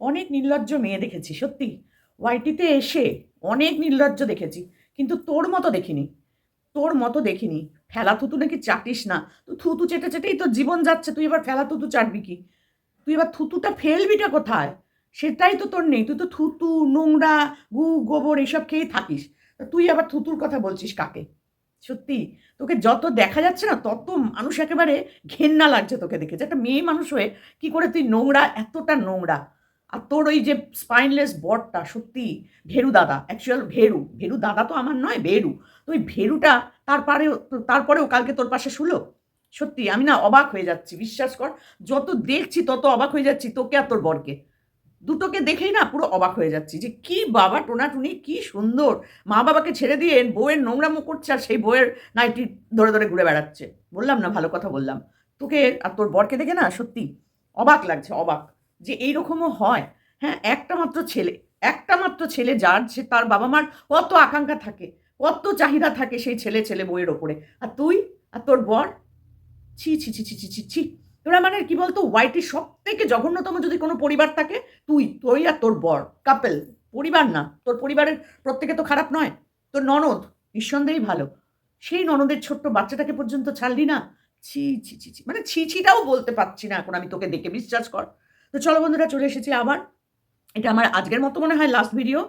অনেক নির্লজ্জ মেয়ে দেখেছি, সত্যি। ওয়াইটিতে এসে অনেক নির্লজ্জ দেখেছি, কিন্তু তোর মতো দেখিনি। তোর মতো দেখিনি। ফেলা থুতু নাকি চাটিস না। তুই থুতু চেটে চেটেই তোর জীবন যাচ্ছে, তুই এবার ফেলা থুতু চাটবি কি? তুই এবার থুতুটা ফেলবিটা কোথায়? সেটাই তো তোর নেই, তুই তো থুতু, নোংরা, গু, গোবর এসব খেয়েই থাকিস। তুই আবার থুতুর কথা বলছিস কাকে? সত্যি, তোকে যত দেখা যাচ্ছে না, তত মানুষ একেবারে ঘেন্না লাগছে তোকে দেখে। যে একটা মেয়ে মানুষ হয়ে কী করে তুই নোংরা, এতটা নোংরা। আর তোর ওই যে স্পাইনলেস বটটা সত্যি, ভেরু দাদা অ্যাকচুয়াল ভেরু। ভেরু দাদা তো আমার নয়, ভেরু। তো ওই ভেরুটা তারপরেও তারপরেও কালকে তোর পাশে শুলো? সত্যি, আমি না অবাক হয়ে যাচ্ছি, বিশ্বাস কর। যত দেখছি, তত অবাক হয়ে যাচ্ছি, তোকে আর তোর বরকে। দুটোকে দেখেই না পুরো অবাক হয়ে যাচ্ছি যে কি বাবা টোনাটুনি, কি সুন্দর। মা বাবাকে ছেড়ে দিয়ে বউয়ের নোংরামো করছে আর সেই বউয়ের নাইটি ধরে ধরে ঘুরে বেড়াচ্ছে। বললাম না, ভালো কথা বললাম। তোকে আর তোর বরকে দেখে না সত্যি অবাক লাগছে, অবাক। যে এইরকমও হয়। হ্যাঁ একটা মাত্র ছেলে, একটা মাত্র ছেলে যার সে তার বাবা মার কত আকাঙ্ক্ষা থাকে, কত চাহিদা থাকে সেই ছেলে ছেলে বইয়ের ওপরে। আর তুই আর তোর বর? ছি ছি ছি ছি ছি ছি ছি। তোরা মানে কি বলতো? হোয়াইটের সব থেকে জঘন্যতম যদি কোনো পরিবার থাকে, তুই তুই আর তোর বর কাপেল পরিবার না। তোর পরিবারের প্রত্যেকে তো খারাপ নয়। তোর ননদ, নিঃসন্দেহেই ভালো। সেই ননদের ছোট্ট বাচ্চাটাকে পর্যন্ত ছাড়লি না? ছি ছি ছি ছি। মানে ছি, ছিটাও বলতে পারছি না এখন আমি তোকে দেখে, বিশ্বাস কর। তো চলো বন্ধুরা, চলে এসেছি আবার। এটা আমার আজকের মতো মনে হয় লাস্ট ভিডিও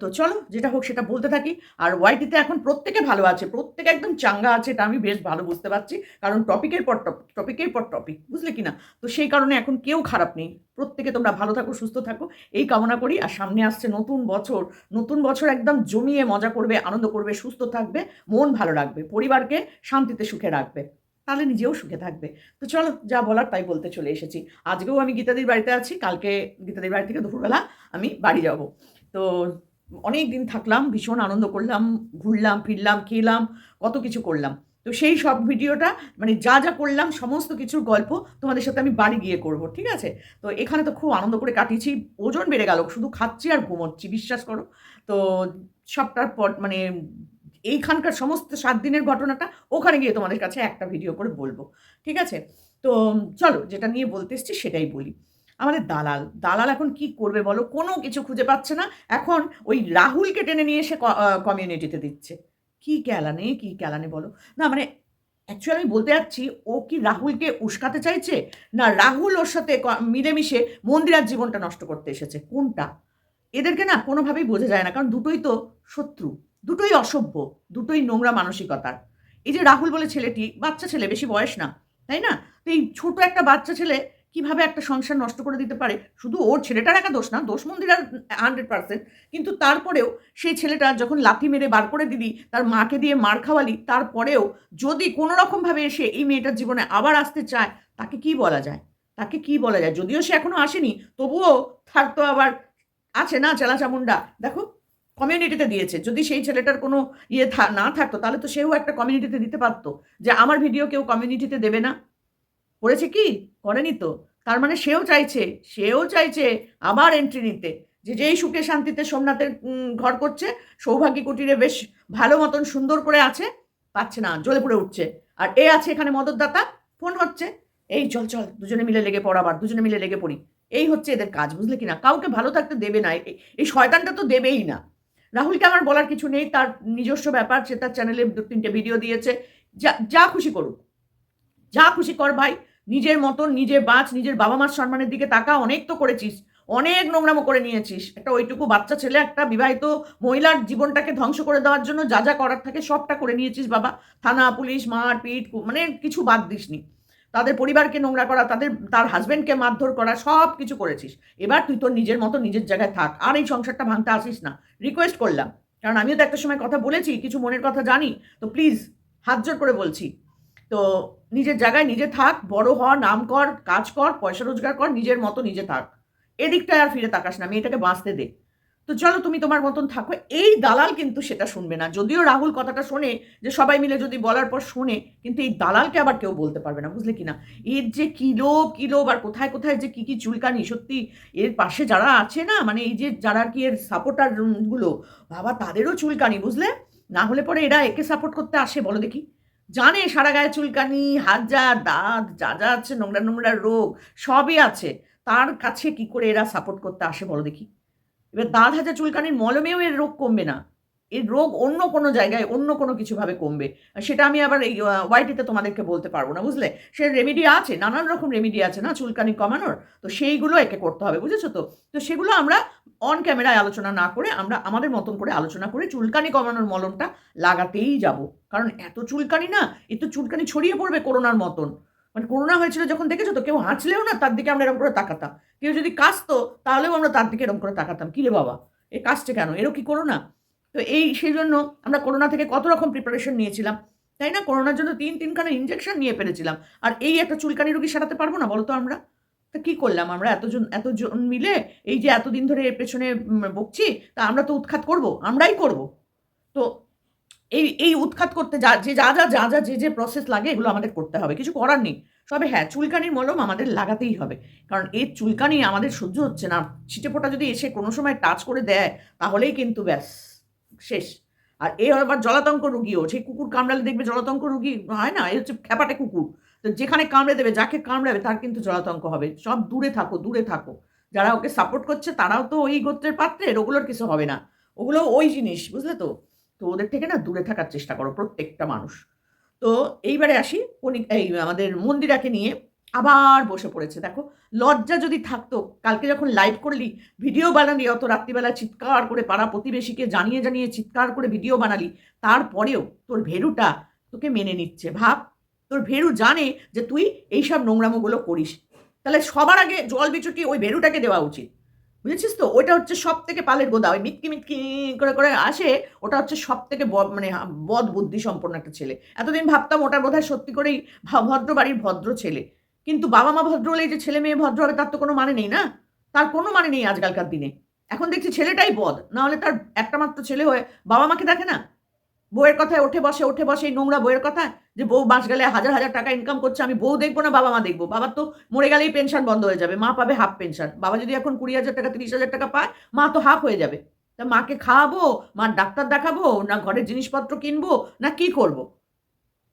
তো চলো, যেটা হোক সেটা বলতে থাকি। আর ওয়াইটিতে এখন প্রত্যেকে ভালো আছে, প্রত্যেকে একদম চাঙ্গা আছে এটা আমি বেশ ভালো বুঝতে পারছি। কারণ টপিকের পর টপিক টপিকের পর টপিক বুঝলে কি না তো সেই কারণে এখন কেউ খারাপ নেই। প্রত্যেকে তোমরা ভালো থাকো, সুস্থ থাকো। এই কামনা করি, আর সামনে আসছে নতুন বছর। নতুন বছর একদম জমিয়ে মজা করবে, আনন্দ করবে, সুস্থ থাকবে, মন ভালো রাখবে, পরিবারকে শান্তিতে সুখে রাখবে। তাহলে নিজেও সুখে থাকবে। তো চলো, যা বলার তাই বলতে চলে এসেছি। আজকেও আমি গীতাদির বাড়িতে আছি, কালকে গীতাদির বাড়ি থেকে দুপুরবেলা আমি বাড়ি যাব। তো অনেক দিন থাকলাম, ভীষণ আনন্দ করলাম, ঘুরলাম, ফিরলাম, খেলাম, কত কিছু করলাম। তো সেই সব ভিডিওটা মানে যা যা করলাম, সমস্ত কিছুর গল্প তোমাদের সাথে আমি বাড়ি গিয়ে করব, ঠিক আছে? তো এখানে তো খুব আনন্দ করে কাটিয়েছি, ওজন বেড়ে গেল, শুধু খাচ্ছি আর ঘুমোচ্ছি, বিশ্বাস করো। তো সবটার পর মানে এইখানকার সমস্ত সাত দিনের ঘটনাটা ওখানে গিয়ে তোমাদের কাছে একটা ভিডিও করে বলব। ঠিক আছে? তো চলো যেটা নিয়ে বলতে এসছি সেটাই বলি। আমাদের দালাল দালাল এখন কি করবে বলো? কোনো কিছু খুঁজে পাচ্ছে না। এখন ওই রাহুলকে টেনে নিয়ে এসে কমিউনিটিতে দিচ্ছে। কি ক্যালানে কি ক্যালানে বলো? না মানে অ্যাকচুয়ালি আমি বলতে যাচ্ছি, ও কি রাহুলকে উস্কাতে চাইছে? না, রাহুল ওর সাথে মিলেমিশে মন্দিরার জীবনটা নষ্ট করতে এসেছে। কোনটা? এদেরকে না কোনোভাবেই বোঝা যায় না, কারণ দুটোই তো শত্রু। দুটোই অসভ্য, দুটোই নোংরা মানসিকতার। এই যে রাহুল বলে ছেলেটি, বাচ্চা ছেলে, বেশি বয়স না, তাই না? তো এই ছোট একটা বাচ্চা ছেলে কীভাবে একটা সংসার নষ্ট করে দিতে পারে? শুধু ওর ছেলেটার একা দোষ না, দোষ মন্দিরার হান্ড্রেড পার্সেন্ট কিন্তু তারপরেও সেই ছেলেটা যখন লাথি মেরে বার করে দিলি, তার মাকে দিয়ে মার খাওয়ালি, তারপরেও যদি কোনো রকমভাবে এসে এই মেয়েটার জীবনে আবার আসতে চায়, তাকে কি বলা যায়? তাকে কি বলা যায়? যদিও সে এখনও আসেনি, তবুও থাকতো আবার আছে না চেলা চামুন্ডা দেখো কমিউনিটিতে দিয়েছে। যদি সেই ছেলেটার কোনো ইয়ে না থাকতো, তাহলে তো সেও একটা কমিউনিটিতে দিতে পারতো। যে আমার ভিডিও কেউ কমিউনিটিতে দেবে না। করেছে কি? করেনি তো। তার মানে সেও চাইছে সেও চাইছে আবার এন্ট্রি নিতে। যে যেই সুখে শান্তিতে সোমনাথের ঘর করছে, সৌভাগ্য কুটিরে বেশ ভালো মতন সুন্দর করে আছে, পাচ্ছে না, জ্বলে পড়ে উঠছে। আর এ আছে এখানে মদতদাতা, ফোন হচ্ছে। এই চল চল, দুজনে মিলে লেগে পড় আবার, দুজনে মিলে লেগে পড়ি। এই হচ্ছে এদের কাজ, বুঝলে কি না কাউকে ভালো থাকতে দেবে না এই শয়তানটা তো দেবেই না। রাহুলকে আমার বলার কিছু নেই, তার নিজস্ব ব্যাপার, সে তার চ্যানেলে দু তিনটে ভিডিও দিয়েছে। যা যা খুশি করুক, যা খুশি কর ভাই, নিজের মতন, নিজে বাঁচ, নিজের বাবা মার সম্মানের দিকে তাকা অনেক তো করেছিস, অনেক নোংরামো করে নিয়েছিস। একটা ওইটুকু বাচ্চা ছেলে, একটা বিবাহিত মহিলার জীবনটাকে ধ্বংস করে দেওয়ার জন্য যা যা করার থাকে সবটা করে নিয়েছিস বাবা। থানা, পুলিশ মার পিট মানে কিছু বাদ দিসনি। তাদের পরিবারকে নোংরা করা, তাদের, তার হাজব্যান্ডকে মারধর করা সব কিছু করেছিস। এবার তুই তোর নিজের মতো নিজের জায়গায় থাক, আর এই সংসারটা ভাঙতে আসিস না। রিকোয়েস্ট করলাম। কারণ আমিও তো একটা সময় কথা বলেছি, কিছু মনের কথা জানি। তো প্লিজ হাত জোর করে বলছি। তো নিজের জায়গায় নিজে থাক, বড় হ, নাম কর, কাজ কর, পয়সা রোজগার কর, নিজের মতো নিজে থাক। এদিকটায় আর ফিরে তাকাস না, মেয়েটাকে বাঁচতে দে। তো চলো তুমি তোমার মতন থাকো। এই দালাল কিন্তু সেটা শুনবে না। যদিও রাহুল কথাটা শোনে যে সবাই মিলে যদি বলার পর শোনে, কিন্তু এই দালালকে আবার কেউ বলতে পারবে না, বুঝলে কি না এর যে কিলো কিলো আর কোথায় কোথায় যে কী কী চুলকানি, সত্যি এর পাশে যারা আছে না মানে এই যে যারা কি এর সাপোর্টারগুলো বাবা তাদেরও চুলকানি, বুঝলে? না হলে পরে এরা একে সাপোর্ট করতে আসে, বলো দেখি। জানে সারা গায়ে চুলকানি যা দাঁত, যা যা আছে, নোংরা নোংরা রোগ, সবই আছে। তার কাছে কি করে এরা সাপোর্ট করতে আসে, বলো দেখি। এবার দাঁত হাজা চুলকানির মলমেও এর রোগ কমবে না। এর রোগ অন্য কোনো জায়গায় অন্য কোনো কিছুভাবে কমবে। সেটা আমি আবার এই ওয়াইটিতে তোমাদেরকে বলতে পারব না, বুঝলে? সে রেমেডি আছে, নানান রকম রেমেডি আছে না, চুলকানি কমানোর? তো সেইগুলো একে করতে হবে, বুঝেছ তো? তো সেগুলো আমরা অন ক্যামেরায় আলোচনা না করে আমরা আমাদের মতন করে আলোচনা করে চুলকানি কমানোর মলমটা লাগাতেই যাব। কারণ এত চুলকানি না, এ তো চুলকানি ছড়িয়ে পড়বে করোনার মতন। মানে করোনা হয়েছিল যখন দেখেছ তো? কেউ হাঁচলেও না তার দিকে আমরা এরকম করে তাকাতাম। কেউ যদি কাশতো তাহলেও আমরা তার দিকে এরকম করে তাকাতাম। কী রে বাবা? এ কাশছে কেন? এরও কি করোনা তো এই সেই জন্য আমরা করোনা থেকে কত রকম প্রিপারেশন নিয়েছিলাম, তাই না? করোনার জন্য তিন তিনখানা ইঞ্জেকশন নিয়ে পেরেছিলাম আর এই একটা চুলকানি রোগী সারাতে পারব না বলতো আমরা? তা কী করলাম আমরা? এতজন এতজন মিলে এই যে এতদিন ধরে এর পেছনে বকছি তা আমরা তো উৎখাত করব, আমরাই করব। তো এই এই উৎখাত করতে যা, যে যা যা যা যা, যে যে প্রসেস লাগে, এগুলো আমাদের করতে হবে। কিছু করার নেই। তবে হ্যাঁ চুলকানির মলম আমাদের লাগাতেই হবে। কারণ এই চুলকানি আমাদের সহ্য হচ্ছে না। ছিটে ফোটা যদি এসে কোনো সময় টাচ করে দেয়, তাহলেই কিন্তু ব্যাস, শেষ। আর এ আবার জলাতঙ্ক রুগীও সেই কুকুর কামড়ালে দেখবে জলাতঙ্ক রুগী হয় না, এ হচ্ছে খ্যাপাটে কুকুর। তো যেখানে কামড়ে দেবে, যাকে কামড়াবে, তার কিন্তু জলাতঙ্ক হবে। সব দূরে থাকো দূরে থাকো। যারা ওকে সাপোর্ট করছে, তারাও তো ওই গোত্রের পাত্রের ওগুলোর কিছু হবে না। ওগুলো ওই জিনিস, বুঝলে তো? তো ওদের থেকে না দূরে থাকার চেষ্টা করো প্রত্যেকটা মানুষ। তো এইবারে আসি এই আমাদের মন্দিরাকে নিয়ে আবার বসে পড়েছে। দেখো, লজ্জা যদি থাকতো, কালকে যখন লাইভ করলি ভিডিও বানালি, অত রাত্রিবেলা চিৎকার করে পাড়া প্রতিবেশীকে জানিয়ে জানিয়ে চিৎকার করে ভিডিও বানালি, তারপরেও তোর ভেরুটা তোকে মেনে নিচ্ছে। ভাব, তোর ভেরু জানে যে তুই এইসব নোংরামোগুলো করিস। তাহলে সবার আগে জল বিচুটি ওই ভেরুটাকে দেওয়া উচিত। বুঝেছিস তো? ওটা হচ্ছে সব থেকে পালের গোদা ওই মিটকি মিটকি করে করে আসে, ওটা হচ্ছে সব থেকে মানে বদ বুদ্ধি সম্পন্ন একটা ছেলে। এতদিন ভাবতাম ওটা বোধহয় সত্যি করেই ভদ্র বাড়ির ভদ্র ছেলে। কিন্তু বাবা মা ভদ্র হলে যে ছেলে মেয়ে ভদ্র হবে তার তো কোনো মানে নেই না? তার কোনো মানে নেই আজকালকার দিনে। এখন দেখছি ছেলেটাই বদ। না হলে তার একটা মাত্র ছেলে হয়ে বাবা মাকে দেখে না? বউয়ের কথায় ওঠে বসে ওঠে বসে এই নোংরা বউয়ের কথায় যে বউ মাস গেলে হাজার হাজার টাকা ইনকাম করছে, আমি বউ দেখব না, বাবা মা দেখব। বাবার তো মরে গেলেই পেনশন বন্ধ হয়ে যাবে, মা পাবে হাফ পেনশন বাবা যদি এখন কুড়ি হাজার টাকা, তিরিশ হাজার টাকা পায়, মা তো হাফ হয়ে যাবে। তা মাকে খাওয়াবো, মার ডাক্তার দেখাবো, না ঘরের জিনিসপত্র কিনবো, না কি করব।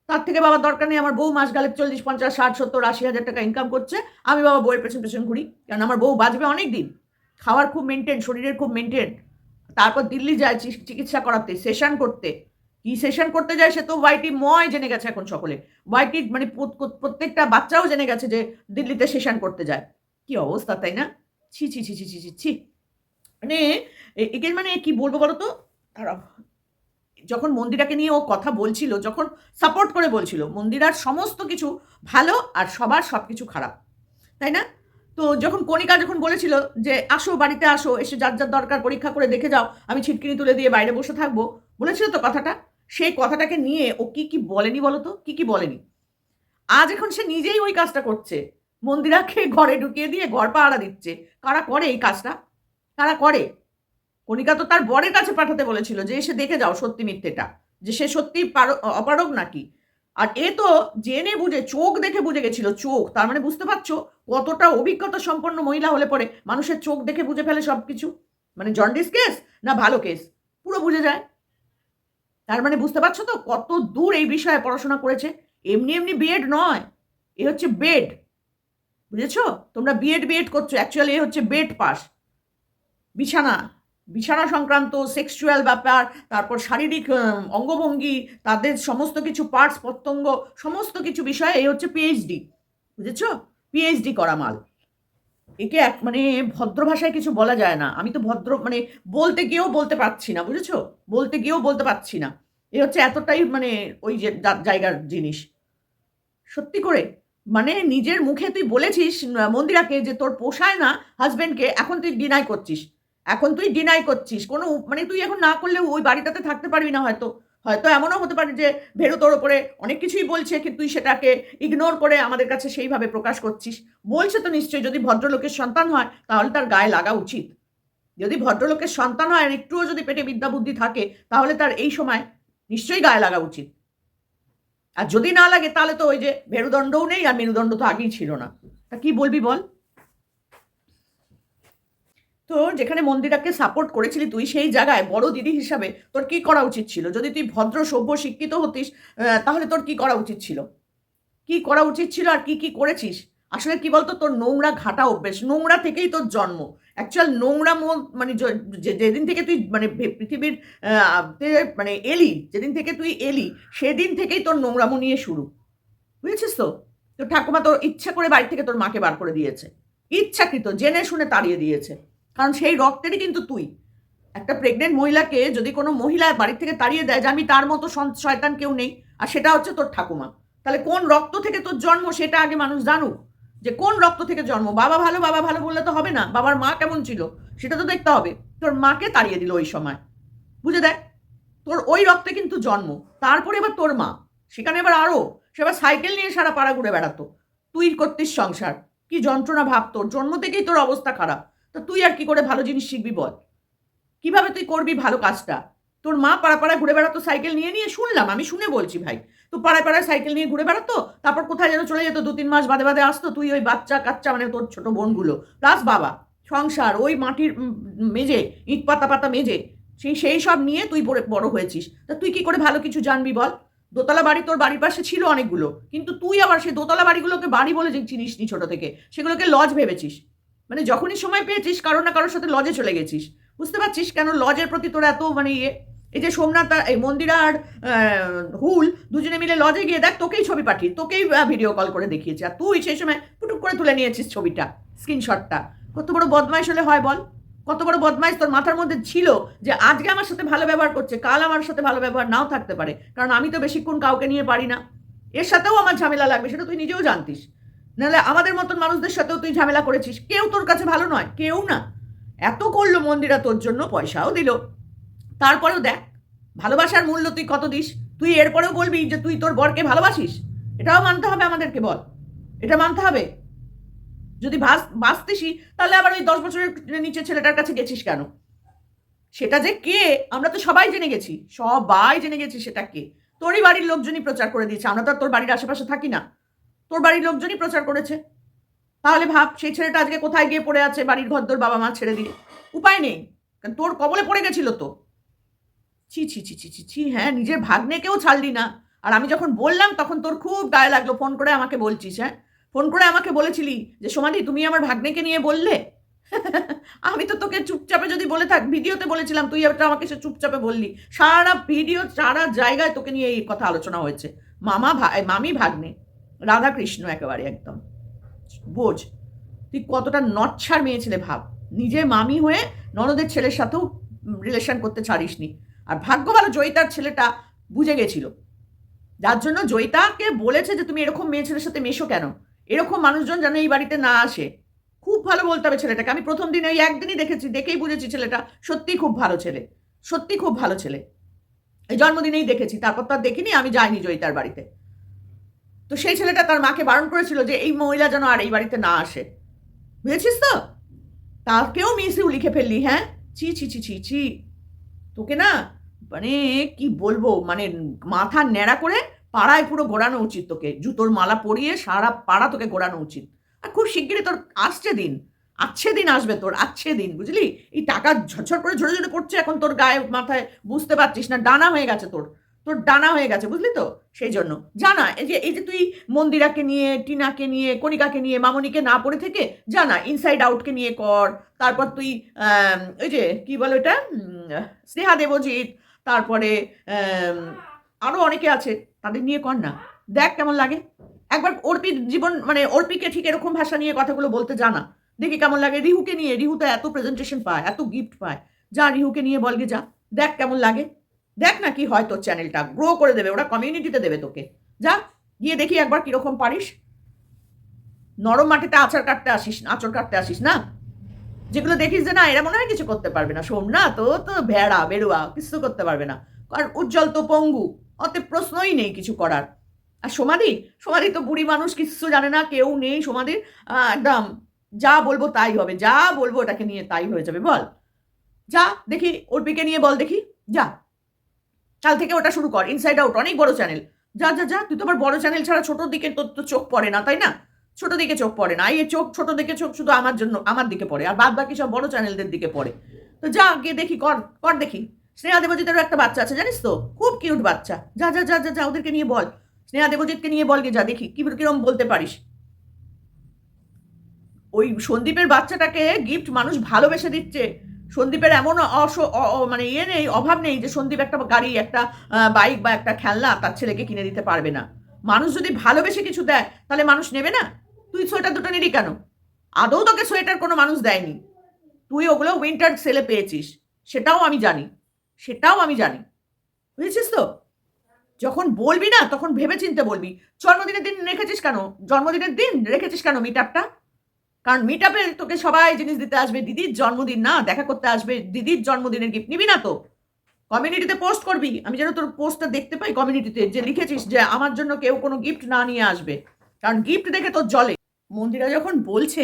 তার থেকে বাবা দরকার নেই, আমার বউ মাস গেলে চল্লিশ, পঞ্চাশ, ষাট, সত্তর, আশি হাজার টাকা ইনকাম করছে, আমি বাবা বউয়ের পেছন পেছন ঘুরি কারণ আমার বউ বাঁচবে অনেক দিন খাওয়ার খুব মেনটেন শরীরের খুব মেনটেন তারপর দিল্লি যায়, চিকিৎসা করাতে সেশন করতে। কি সেশন করতে যায় সে তো ওয়াইটি ময় জেনে গেছে এখন সকলে। ওয়াইটি মানে প্রত্যেকটা বাচ্চাও জেনে গেছে যে দিল্লিতে সেশন করতে যায়। কি অবস্থা তাই না? ছি ছি ছি ছি ছি ছি ছি। মানে একে মানে কি বলব বলো তো? যখন মন্দিরাকে নিয়ে ও কথা বলছিল, যখন সাপোর্ট করে বলছিল, মন্দিরার সমস্ত কিছু ভালো আর সবার সব কিছু খারাপ। তাই না? তো যখন কণিকা যখন বলেছিল যে আসো, বাড়িতে আসো, এসে যার যার দরকার পরীক্ষা করে দেখে যাও, আমি ছিটকিনি তুলে দিয়ে বাইরে বসে থাকব, বলেছিল তো কথাটা? সেই কথাটাকে নিয়ে ও কি কি বলেনি বলো তো কি কি বলেনি? আজ এখন সে নিজেই ওই কাজটা করছে। মন্দিরাকে ঘরে ঢুকিয়ে দিয়ে ঘর পাহারা দিচ্ছে। কারা করে এই কাজটা? কারা করে? কণিকা তো তার বরের কাছে পাঠাতে বলেছিল যে, এসে দেখে যাও সত্যি মিথ্যেটা। যে সে সত্যি পার- অপারগ নাকি? আর এ তো জেনে বুঝে, চোখ দেখে বুঝে গেছিল, চোখ। তার মানে বুঝতে পারছ? কতটা অভিজ্ঞতা সম্পন্ন মহিলা হলে পরে মানুষের চোখ দেখে বুঝে ফেলে সব কিছু মানে জন্ডিস কেস না ভালো কেস? পুরো বুঝে যায়। তার মানে বুঝতে পারছ তো কত দূর এই বিষয়ে পড়াশোনা করেছে? এমনি এমনি বিএড নয়, এ হচ্ছে বেড বুঝেছ? তোমরা বিএড বিএড করছ অ্যাকচুয়ালি এ হচ্ছে বেড পাস বিছানা বিছানা সংক্রান্ত সেক্সুয়াল ব্যাপার, তারপর শারীরিক অঙ্গভঙ্গি, তাদের সমস্ত কিছু পার্টস প্রত্যঙ্গ, সমস্ত কিছু বিষয়ে এই হচ্ছে পিএইচডি বুঝেছ? পিএইচডি করা মাল। একে এক মানে ভদ্র ভাষায় কিছু বলা যায় না। আমি তো ভদ্র মানে বলতে গিয়েও বলতে পারছি না, বুঝেছ? বলতে গিয়েও বলতে পারছি না। এ হচ্ছে এতটাই মানে ওই যে জায়গার জিনিস। সত্যি করে? মানে নিজের মুখে তুই বলেছিস মন্দিরাকে যে তোর পোষায় না হাজবেন্ডকে এখন তুই ডিনাই করছিস। এখন তুই ডিনাই করছিস। কোনো মানে তুই এখন না করলেও ওই বাড়িটাতে থাকতে পারবি না হয়তো। হয়তো এমনও হতে পারে যে ভেরু তোর ওপরে অনেক কিছুই বলছে, কিন্তু তুই সেটাকে ইগনোর করে আমাদের কাছে সেইভাবে প্রকাশ করছিস। বলছে তো নিশ্চয়ই যদি ভদ্রলোকের সন্তান হয়, তাহলে তার গায়ে লাগা উচিত। যদি ভদ্রলোকের সন্তান হয় আর একটুও যদি পেটে বিদ্যা বুদ্ধি থাকে, তাহলে তার এই সময় নিশ্চয়ই গায়ে লাগা উচিত। আর যদি না লাগে, তাহলে তো ওই যে মেরুদণ্ডও নেই আর মেরুদণ্ড তো আগেই ছিল না। তা কি বলবি বল? তো যেখানে মন্দিরাকে সাপোর্ট করেছিলি তুই সেই জায়গায় বড় দিদি হিসাবে তোর কি করা উচিত ছিল? যদি তুই ভদ্র, সভ্য, শিক্ষিত হতিস তাহলে তোর কি করা উচিত ছিল? কি করা উচিত ছিল আর কি কি করেছিস? আসলে কি বলতো, তোর নোংরা ঘাটা অভ্যেস, নোংরা থেকেই তোর জন্ম। অ্যাকচুয়াল নোংরা মানে যেদিন থেকে তুই মানে পৃথিবীর মানে এলি, যেদিন থেকে তুই এলি, সেদিন থেকেই তোর নোংরামো নিয়ে শুরু। বুঝেছিস তো? তোর ঠাকুমা তোর ইচ্ছা করে বাড়ি থেকে তোর মাকে বার করে দিয়েছে। ইচ্ছাকৃত, জেনে শুনে তাড়িয়ে দিয়েছে। কারণ সেই রক্তেরই কিন্তু তুই। একটা প্রেগনেন্ট মহিলাকে যদি কোনো মহিলা বাড়ির থেকে তাড়িয়ে দেয় যে আমি তার মতো শয়তান কেউ নেই, আর সেটা হচ্ছে তোর ঠাকুমা। তাহলে কোন রক্ত থেকে তোর জন্ম সেটা আগে মানুষ জানুক। যে কোন রক্ত থেকে জন্ম? বাবা ভালো বাবা ভালো বললে তো হবে না। বাবার মা কেমন ছিল? সেটা তো দেখতে হবে। তোর মাকে তাড়িয়ে দিল ওই সময়। বুঝে দেখ? তোর ওই রক্তে কিন্তু জন্ম। তারপরে এবার তোর মা। সেখানে এবার আরও। সে এবার সাইকেল নিয়ে সারা পাড়া ঘুরে বেড়াতো। তুই করতিস সংসার। কি যন্ত্রণা ভাব তোর। জন্ম থেকেই তোর অবস্থা খারাপ। তা তুই আর কি করে ভালো জিনিস শিখবি বল? কীভাবে তুই করবি ভালো কাজটা? তোর মা পাড়া পাড়ায় ঘুরে বেড়াতো, সাইকেল নিয়ে নিয়ে? শুনলাম, আমি শুনে বলছি ভাই। তো পাড়ায় পাড়ায় সাইকেল নিয়ে ঘুরে বেড়াতো? তারপর কোথায় যেন চলে যেত দু তিন মাস বাদে বাদে আসতো, তুই ওই বাচ্চা কাচ্চা মানে তোর ছোট বোনগুলো। প্লাস বাবা, সংসার, ওই মাটির মেজে ইট পাতা পাতা মেজে সেই সেই সব নিয়ে তুই বড় বড় হয়েছিস। তা তুই কি করে ভালো কিছু জানবি বল? দোতলা বাড়ি তোর বাড়ির পাশে ছিল অনেকগুলো, কিন্তু তুই আবার সেই দোতলা বাড়িগুলোকে বাড়ি বলে যে চিনিস নি ছোট থেকে, সেগুলোকে লজ ভেবেছিস। মানে যখনই সময় পেয়েছিস কারও না কারোর সাথে লজে চলে গেছিস। বুঝতে পারছিস কেন লজের প্রতি তোর এত মানে ইয়ে? এই যে সোমনাথ এই মন্দিরা আর হুল দুজনে মিলে লজে গিয়ে দেখ, তোকেই ছবি পাঠিয়ে, তোকেই ভিডিও কল করে দেখিয়েছে। আর তুই সেই সময় পুটুক করে তুলে নিয়েছিস ছবিটা স্ক্রিনশটটা কত বড় বদমাইশ হলে হয় বল? কত বড় বদমাইশ তোর মাথার মধ্যে ছিল যে আজকে আমার সাথে ভালো ব্যবহার করছে, কাল আমার সাথে ভালো ব্যবহার নাও থাকতে পারে। কারণ আমি তো বেশিক্ষণ কাউকে নিয়ে পারি না। এর সাথেও আমার ঝামেলা লাগবে, সেটা তুই নিজেও জানতিস। নাহলে আমাদের মতন মানুষদের সাথেও তুই ঝামেলা করেছিস। কেউ তোর কাছে ভালো নয়, কেউ না। এত করল মন্দিরা, তোর জন্য পয়সাও দিল। তারপরেও দেখ, ভালোবাসার মূল্য তুই কত দিস? তুই এরপরেও বলবি যে তুই তোর বরকে ভালোবাসিস? এটাও মানতে হবে আমাদেরকে, বল। এটা মানতে হবে? যদি ভাস, বাঁচতিসই, তাহলে আবার ওই দশ বছরের নিচে ছেলেটার কাছে গেছিস কেন? সেটা যে কে, আমরা তো সবাই জেনে গেছি। সবাই জেনে গেছি সেটা কে। তোরই বাড়ির লোকজনই প্রচার করে দিয়েছে। আমরা তো আর তোর বাড়ির আশেপাশে থাকি না। তোর বাড়ির লোকজনই প্রচার করেছে। তাহলে ভাব, সেই ছেলেটা আজকে কোথায় গিয়ে পড়ে আছে বাড়ির ঘর তোর বাবা মা ছেড়ে দিয়ে? উপায় নেই। কারণ তোর কবলে পড়ে গেছিল তো। ছি ছি ছি ছি ছি ছি হ্যাঁ নিজের ভাগ্নেকেও ছাড়লি না। আর আমি যখন বললাম, তখন তোর খুব গায়ে লাগল। ফোন করে আমাকে বলছিস হ্যাঁ? ফোন করে আমাকে বলেছিলি যে সোমাদি তুমি আমার ভাগ্নেকে নিয়ে বললে? আমি তো তোকে চুপচাপে যদি বলে থাক, ভিডিওতে বলেছিলাম, তুই একটা আমাকে সে চুপচাপে বললি। সারা ভিডিও, সারা জায়গায় তোকে নিয়ে এই কথা আলোচনা হয়েছে। মামা ভা এই মামি ভাগ্নে। রাধাকৃষ্ণ একেবারে একদম। বোঝ, তুই কতটা নচ্ছার মেয়ে ছেলে ভাব। নিজে মামি হয়ে ননদের ছেলের সাথেও রিলেশন করতে ছাড়িসনি। আর ভাগ্য ভালো জয়িতার ছেলেটা বুঝে গেছিল। যার জন্য জয়িতাকে বলেছে যে, তুমি এরকম মেয়ে ছেলের সাথে মেশো কেন? এরকম মানুষজন যেন এই বাড়িতে না আসে। খুব ভালো বলতে হবে ছেলেটাকে। আমি প্রথম দিন ওই একদিনই দেখেছি, দেখেই বুঝেছি ছেলেটা সত্যি খুব ভালো ছেলে, সত্যি খুব ভালো ছেলে। এই জন্মদিনেই দেখেছি, তারপর তো আর দেখিনি, আমি যাইনি জয়িতার বাড়িতে। তো সেই ছেলেটা তার মাকে বারণ করেছিল যে এই মহিলা যেন আর এই বাড়িতে না আসে। বুঝেছিস তো? তাকেও মিসিউ লিখে ফেললি হ্যাঁ? ছি ছি ছি ছি ছি। তোকে না মানে কি বলব মানে মাথা ন্যাড়া করে পাড়ায় পুরো ঘোরানো উচিত তোকে। জুতোর মালা পরিয়ে সারা পাড়া তোকে ঘোরানো উচিত। আর খুব শিগগিরই তোর আসছে দিন। আচ্ছে দিন আসবে তোর, আচ্ছে দিন, বুঝলি? এই টাকা ঝরঝর করে ঝরে ঝরে পড়ছে এখন তোর গায়ে মাথায় বুঝতে পারছিস না, ডানা হয়ে গেছে তোর। তোর ডানা হয়ে গেছে, বুঝলি তো? সেই জন্য। জানা, এই যে এই যে তুই মন্দিরাকে নিয়ে, টিনাকে নিয়ে, কণিকাকে নিয়ে, মামনিকে না পড়ে থেকে, জানা ইনসাইড আউটকে নিয়ে কর, তারপর তুই ওই যে, কি বলো এটা স্নেহা দেবজিৎ, তারপরে আরও অনেকে আছে, তাদের নিয়ে কর না। দেখ কেমন লাগে। একবার অর্পির জীবন মানে অর্পিকে ঠিক এরকম ভাষা নিয়ে কথাগুলো বলতে জানা। দেখি কেমন লাগে। রিহুকে নিয়ে, রিহু তো এত প্রেজেন্টেশন পায়, এত গিফট পায়। যা, রিহুকে নিয়ে বলগে যা। দেখ কেমন লাগে। দেখ না কি হয় তোর চ্যানেলটা গ্রো করে দেবে, ওরা কমিউনিটিতে দেবে তোকে। যা, গিয়ে দেখি একবার কীরকম পারিস। নরম মাটিতে আচার কাটতে আসিস আচর কাটতে আসিস না। যেগুলো দেখিস যে না, এরা মনে হয় কিছু করতে পারবে না। সোমনাথ তো তো ভেড়া, বেড়ুয়া, কিছু করতে পারবে না। কারণ উজ্জ্বল তো পঙ্গু, অতে প্রশ্নই নেই কিছু করার। আর সমাধি সমাধি তো বুড়ি মানুষ, কিছু জানে না, কেউ নেই সমাধির একদম, যা বলব তাই হবে, যা বলব ওটাকে নিয়ে তাই হয়ে যাবে, বল। যা, দেখি, অর্পিকে নিয়ে বল দেখি। যা। কাল থেকে ওটা শুরু কর ইনসাইড আউট অনেক বড় চ্যানেল যা যা যা, তুই তো আবার বড় চ্যানেল ছাড়া ছোট দিকে তোর তো চোখ পড়ে না, তাই না? ছোট দিকে চোখ পড়ে না, এই চোখ ছোট দিকে চোখ শুধু আমার জন্য, আমার দিকে পড়ে, আর বাদ বাকি সব বড় চ্যানেলদের দিকে পড়ে। তো যা, গিয়ে দেখি, কর কর দেখি। স্নেহা দেবজিতেরও একটা বাচ্চা আছে, জানিস তো? খুব কিউট বাচ্চা। যা যা যা যা যা, ওদেরকে নিয়ে বল। স্নেহা দেবজিৎকে নিয়ে বল গিয়ে যা, দেখি, কি, কিরম বলতে পারিস। ওই সন্দীপের বাচ্চাটাকে গিফট মানুষ ভালোবেসে দিচ্ছে। সন্দীপের এমন অস মানে ইয়ে নেই, অভাব নেই যে সন্দীপ একটা গাড়ি, একটা বাইক বা একটা খেলনা তার ছেলেকে কিনে দিতে পারবে না। মানুষ যদি ভালোবেসে কিছু দেয়, তাহলে মানুষ নেবে না? তুই সোয়েটার দুটো নিলি কেন? আদৌ তোকে সোয়েটার কোনো মানুষ দেয়নি। তুই ওগুলো উইন্টার সেলে পেয়েছিস। সেটাও আমি জানি। সেটাও আমি জানি। বুঝেছিস তো? যখন বলবি না, তখন ভেবে চিনতে বলবি। জন্মদিনের দিন রেখেছিস কেন? জন্মদিনের দিন রেখেছিস কেন মিট আপটা কারণ মিট আপে তোকে সবাই জিনিস দিতে আসবে, দিদির জন্মদিন না, দেখা করতে আসবে, দিদির জন্মদিনের গিফট নিবি না তো। কমিউনিটিতে পোস্ট করবি। আমি যেন তোর পোস্টটা দেখতে পাই কমিউনিটিতে যে লিখেছিস যে আমার জন্য কেউ কোনো গিফট না নিয়ে আসবে। কারণ গিফট দেখে তোর জলে। মন্দিরা যখন বলছে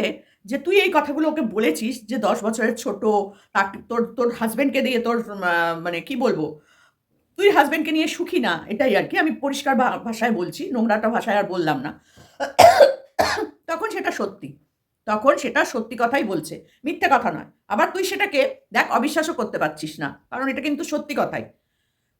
যে তুই এই কথাগুলো ওকে বলেছিস যে দশ বছরের ছোট, তোর তোর হাজবেন্ডকে দিয়ে তোর মানে কি বলব? তুই হাজবেন্ডকে নিয়ে সুখী না, এটাই আর কি। আমি পরিষ্কার ভাষায় বলছি, নোংরাটা ভাষায় আর বললাম না। তখন সেটা সত্যি। তখন সেটা সত্যি কথাই বলছে। মিথ্যে কথা নয়। আবার তুই সেটাকে দেখ, অবিশ্বাসও করতে পারছিস না। কারণ এটা কিন্তু সত্যি কথাই।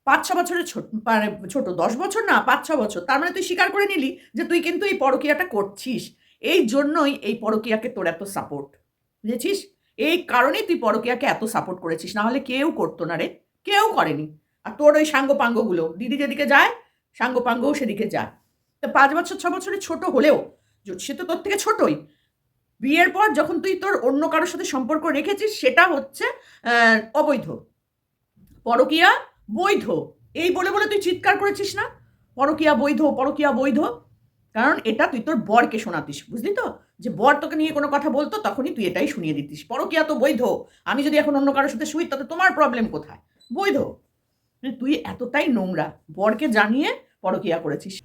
পাঁচ, ছ বছরের ছোট মানে ছোট, দশ বছর না, পাঁচ, ছ বছর। তার মানে তুই স্বীকার করে নিলি যে তুই কিন্তু এই পরকীয়াটা করছিস। এই জন্যই এই পরকীয়াকে তোর এত সাপোর্ট বুঝেছিস? এই কারণেই তুই পরকীয়াকে এত সাপোর্ট করেছিস। না হলে কেউ করতো না রে। কেউ করেনি। আর তোর ওই সাঙ্গপাঙ্গগুলো, দিদি যেদিকে যায়, সাঙ্গপাঙ্গও সেদিকে যায়। তো পাঁচ বছর, ছ বছরের ছোট হলেও সে তো তোর থেকে ছোটই। বিয়ের পর যখন তুই তোর অন্য কারোর সাথে সম্পর্ক রেখেছিস, সেটা হচ্ছে অবৈধ। পরকীয়া বৈধ। এই বলে বলে তুই চিৎকার করেছিস না? পরকীয়া বৈধ পরকীয়া বৈধ। কারণ এটা তুই তোর বরকে শোনাতিস, বুঝলি তো? যে বর তোকে নিয়ে কোনো কথা বলতো, তখনই তুই এটাই শুনিয়ে দিতিস। পরকীয়া তো বৈধ। আমি যদি এখন অন্য কারোর সাথে শুই, তাতে তোমার প্রবলেম কোথায়? বৈধ। তুই এতটাই নোংরা। বরকে জানিয়ে পরকীয়া করেছিস।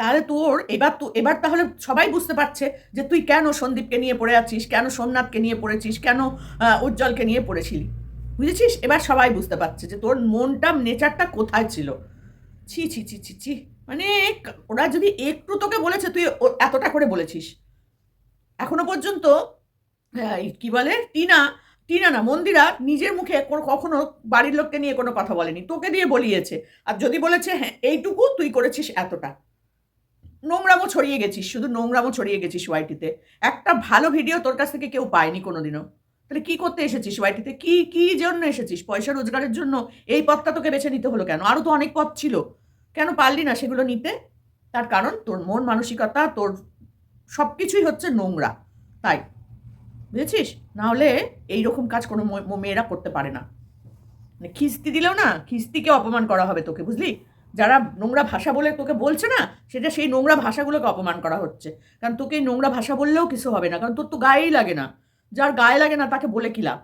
তাহলে তোর এবার তো, এবার তাহলে সবাই বুঝতে পারছে যে তুই কেন সন্দীপকে নিয়ে পড়ে আছিস, কেন সোমনাথকে নিয়ে পড়েছিস, কেন উজ্জ্বলকে নিয়ে পড়েছিলি? বুঝেছিস? এবার সবাই বুঝতে পারছে যে তোর মনটা, নেচারটা কোথায় ছিল। ছি ছি ছি ছি ছি। মানে ওরা যদি একটু তোকে বলেছে, তুই এতটা করে বলেছিস। এখনও পর্যন্ত কি বলে? টিনা টিনা না, মন্দিরা নিজের মুখে কখনো বাড়ির লোককে নিয়ে কোনো কথা বলেনি। তোকে দিয়ে বলিয়েছে। আর যদি বলেছে হ্যাঁ এইটুকু তুই করেছিস এতটা। নোংরামো ছড়িয়ে গেছিস, শুধু নোংরামো ছড়িয়ে গেছিস ওয়াইটিতে একটা ভালো ভিডিও তোর কাছ থেকে কেউ পায়নি কোনোদিনও। তাহলে কি করতে এসেছিস ওয়াইটিতে কি কি জন্য এসেছিস? পয়সা রোজগারের জন্য এই পথটা তোকে বেছে নিতে হলো কেন? আরও তো অনেক পথ ছিল। কেন পারলি না সেগুলো নিতে? তার কারণ তোর মন মানসিকতা, তোর সব কিছুই হচ্ছে নোংরা। তাই, বুঝেছিস? নাহলে এইরকম কাজ কোনো মেয়েরা করতে পারে না। মানে খিস্তি দিলেও না, খিস্তিকে অপমান করা হবে তোকে, বুঝলি? যারা নোংরা ভাষা বলে তোকে বলছে না, সেটা সেই নোংরা ভাষাগুলোকে অপমান করা হচ্ছে। কারণ তোকে এই নোংরা ভাষা বললেও কিছু হবে না, কারণ তোর তো গায়েই লাগে না। যার গায়ে লাগে না, তাকে বলে কি লাভ?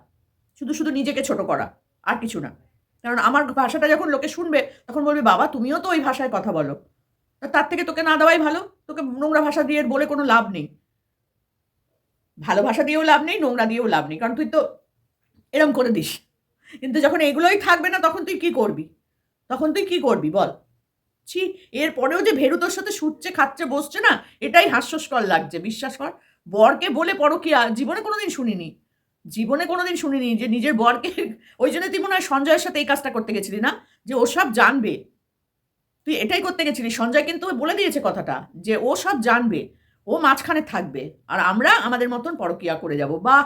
শুধু শুধু নিজেকে ছোট করা, আর কিছু না। কারণ আমার ভাষাটা যখন লোকে শুনবে, তখন বলবে, বাবা, তুমিও তো ওই ভাষায় কথা বলো। তার থেকে তোকে না দেওয়াই ভালো। তোকে নোংরা ভাষা দিয়ে বলে কোনো লাভ নেই। ভালো ভাষা দিয়েও লাভ নেই, নোংরা দিয়েও লাভ নেই। কারণ তুই তো এরম করে দিস। কিন্তু যখন এগুলোই থাকবে না, তখন তুই কি করবি? তখন তুই কি করবি বল? ছি এরপরেও যে ভেরু তোর সাথে শুচ্ছে, খাচ্ছে, বসছে না, এটাই হাস্যস্কর লাগছে, বিশ্বাস কর। বরকে বলে পরকিয়া, জীবনে কোনোদিন শুনিনি। জীবনে কোনোদিন শুনিনি যে নিজের বরকে, ওই জন্য তুই মনে হয় সঞ্জয়ের সাথে এই কাজটা করতে গেছিলি না? যে ও সব জানবে। তুই এটাই করতে গেছিলি। সঞ্জয় কিন্তু বলে দিয়েছে কথাটা, যে ও সব জানবে, ও মাঝখানে থাকবে, আর আমরা আমাদের মতন পরকিয়া করে যাব। বাহ!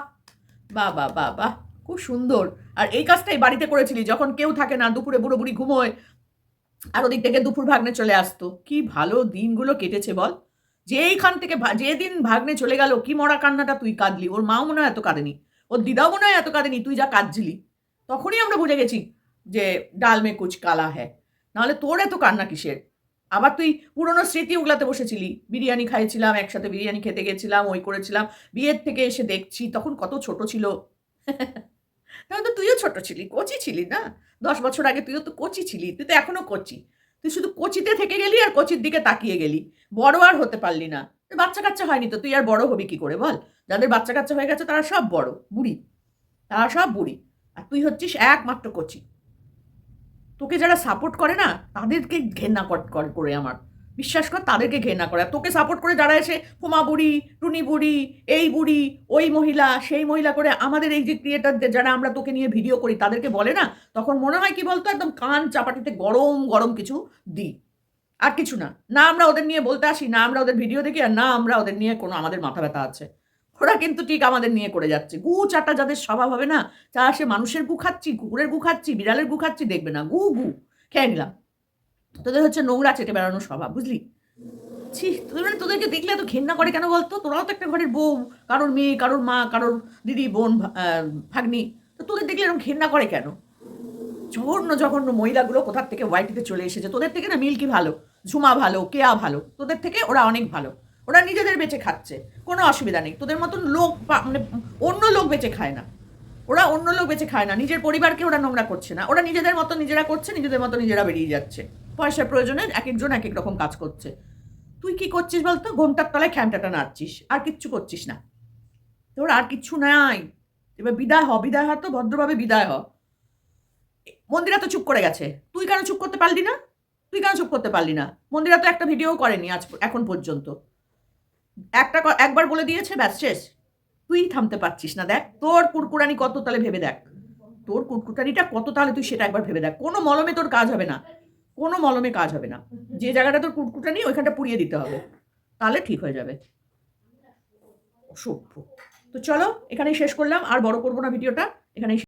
বাহ বাহ বাহ বাহ, খুব সুন্দর। আর এই কাজটাই বাড়িতে করেছিলি, যখন কেউ থাকে না, দুপুরে বুড়ো বুড়ি ঘুমোয়, আর ওদিক থেকে দুপুর ভাগ্নে চলে আসতো। কি ভালো দিনগুলো কেটেছে বল। যেইখান থেকে যেদিন ভাগ্নে চলে গেল, কি মরা কান্নাটা তুই কাঁদলি। ওর মাও মনে হয় এত কাঁদেনি। ওর দিদাও মনে হয় এত কাঁদেনি, তুই যা কাঁদছিলি। তখনই আমরা বুঝে গেছি যে ডাল মে কুচ কালা হ্যাঁ নাহলে তোর এত কান্না কিসের? আবার তুই পুরনো স্মৃতি উগলাতে বসেছিলি। বিরিয়ানি খাইছিলাম, একসাথে বিরিয়ানি খেতে গেছিলাম, ওই করেছিলাম। বিয়ের থেকে এসে দেখছি, তখন কত ছোট ছিল। ছোট ছিলি, কচি ছিলি না? দশ বছর আগে তুইও তো কচি ছিলি, তুই তো এখনও কচি। তুই শুধু কচিতে থেকে গেলি আর কচির দিকে তাকিয়ে গেলি। বড় আর হতে পারলি না। বাচ্চা কাচ্চা হয়নি তো, তুই আর বড় হবি কি করে বল? যাদের বাচ্চা কাচ্চা হয়ে গেছে তারা সব বড়, বুড়ি। তারা সব বুড়ি। আর তুই হচ্ছিস একমাত্র কচি। তোকে যারা সাপোর্ট করে না, তাদেরকে ঘেন্না কর- করে আমার। বিশ্বাস কর, তাদেরকে ঘেন্না করে। তোকে সাপোর্ট করে যারা এসে ফুমা বুড়ি, টুনি বুড়ি, এই বুড়ি, ওই মহিলা, সেই মহিলা করে আমাদের এই যে ক্রিয়েটারদের যারা আমরা তোকে নিয়ে ভিডিও করি, তাদেরকে বলে না? তখন মনে হয় কি বলতো, একদম কান চাপাটিতে গরম গরম কিছু দিই। আর কিছু না। না আমরা ওদের নিয়ে বলতে আসি, না আমরা ওদের ভিডিও দেখি, আর না আমরা ওদের নিয়ে কোনো আমাদের মাথা ব্যথা আছে। ওরা কিন্তু ঠিক আমাদের নিয়ে করে যাচ্ছে। গু চাটা যাদের স্বভাব হবে না চা সে মানুষের গু খাচ্ছি, কুকুরের গু খাচ্ছি, বিড়ালের গু খাচ্ছি, দেখবে না। গু গু। খেয়ে নিলাম। তোদের হচ্ছে নোংরা চেটে বেড়ানোর স্বভাব, বুঝলি? ছি, তোদের মানে তোদেরকে দেখলে এত ঘেন্না করে কেন বলতো? তোরাও তো একটা ঘরের বউ, কারোর মেয়ে, কারোর মা, কারোর দিদি, বোন ভাগ্নি। তো তোদের দেখলে এরকম ঘেন্না করে কেন? জঘন্য জঘন্য মহিলাগুলো কোথার থেকে ওয়াইটিতে চলে এসেছে? তোদের থেকে না মিল্কি ভালো, ঝুমা ভালো, কেয়া ভালো, তোদের থেকে ওরা অনেক ভালো। ওরা নিজেদের বেঁচে খাচ্ছে, কোনো অসুবিধা নেই। তোদের মতন লোক মানে অন্য লোক বেঁচে খায় না। ওরা অন্য লোক বেঁচে খায় না, নিজের পরিবারকে ওরা নোংরা করছে না। ওরা নিজেদের মতো নিজেরা করছে, নিজেদের মতো নিজেরা বেরিয়ে যাচ্ছে। পয়সার প্রয়োজনে এক একজন এক এক রকম কাজ করছে। তুই কি করছিস বলতো? ঘণ্টার তলায় খ্যামটাটা নাড়ছিস, আর কিচ্ছু করছিস না। তোর আর কিচ্ছু নাই। এবার বিদায় হ বিদায় হ তো, ভদ্রভাবে বিদায় হ। মন্দিরা তো চুপ করে গেছে। তুই কেন চুপ করতে পারলি না? তুই কেন চুপ করতে পারলি না? মন্দিরা তো একটা ভিডিও করেনি আজ, এখন পর্যন্ত। একটা একবার বলে দিয়েছে, ব্যাস, শেষ। তুই থামতে পারছিস না, দেখ তোর কুরকুরানি কত তাহলে ভেবে দেখ। তোর কুটকুটানিটা কত তাহলে তুই সেটা একবার ভেবে দেখ। কোনো মলমে তোর কাজ হবে না, কোনো মলমে কাজ হবে না। যে জায়গাটা তোর কুটকুটানি ওইখানটা পুড়িয়ে দিতে হবে, তাহলে ঠিক হয়ে যাবে। অসভ্য। তো চলো, এখানেই শেষ করলাম, আর বড় করব না ভিডিওটা, এখানেই